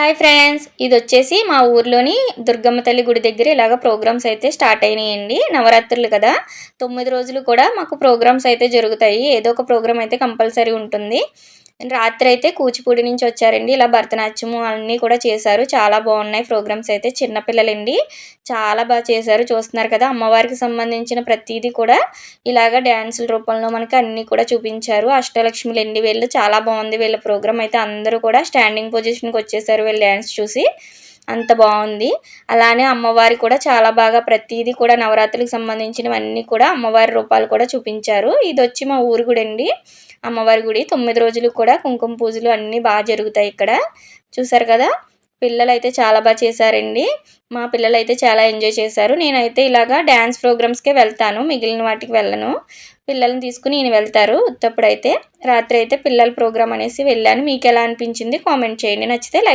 Hi friends ఇది వచ్చేసి మా ఊర్లోని దుర్గమ్మ తల్లి గుడి దగ్గర ఇలాగ ప్రోగ్రామ్స్ అయితే స్టార్ట్ అయినాయండి. నవరాత్రులు కదా. తొమ్మిది రోజులు కూడా మాకు ప్రోగ్రామ్స్ అయితే జరుగుతాయి. ఏదో ఒక ప్రోగ్రామ్ అయితే కంపల్సరీ ఉంటుంది. రాత్రి అయితే కూచిపూడి నుంచి వచ్చారండి. ఇలా భరతనాట్యము అన్నీ కూడా చేశారు. చాలా బాగున్నాయి ప్రోగ్రామ్స్ అయితే. చిన్నపిల్లలండి చాలా బాగా చేశారు. చూస్తున్నారు కదా అమ్మవారికి సంబంధించిన ప్రతిదీ కూడా ఇలాగ డ్యాన్సుల రూపంలో మనకి అన్నీ కూడా చూపించారు. అష్టలక్ష్మిలు ఎండి వీళ్ళు. చాలా బాగుంది వీళ్ళ ప్రోగ్రామ్ అయితే. అందరూ కూడా స్టాండింగ్ పొజిషన్కి వచ్చేసారు వీళ్ళు డ్యాన్స్ చూసి. అంత బాగుంది. అలానే అమ్మవారి కూడా చాలా బాగా ప్రతిదీ కూడా నవరాత్రులకు సంబంధించినవన్నీ కూడా అమ్మవారి రూపాలు కూడా చూపించారు. ఇది వచ్చి మా ఊరు కూడా అండి అమ్మవారి గుడి. తొమ్మిది రోజులు కూడా కుంకుమ పూజలు అన్నీ బాగా జరుగుతాయి ఇక్కడ. చూసారు కదా? పిల్లలు అయితే చాలా బాగా చేశారండి. మా పిల్లలు అయితే చాలా ఎంజాయ్ చేశారు. నేనైతే ఇలాగా డ్యాన్స్ ప్రోగ్రామ్స్కే వెళ్తాను. మిగిలిన వాటికి వెళ్ళను. పిల్లల్ని తీసుకుని నేను వెళ్తారు. ఉత్తప్పుడైతే రాత్రి అయితే పిల్లల ప్రోగ్రామ్ అనేసి వెళ్ళాను. మీకు ఎలా అనిపించింది కామెంట్ చేయండి. నచ్చితే లైక్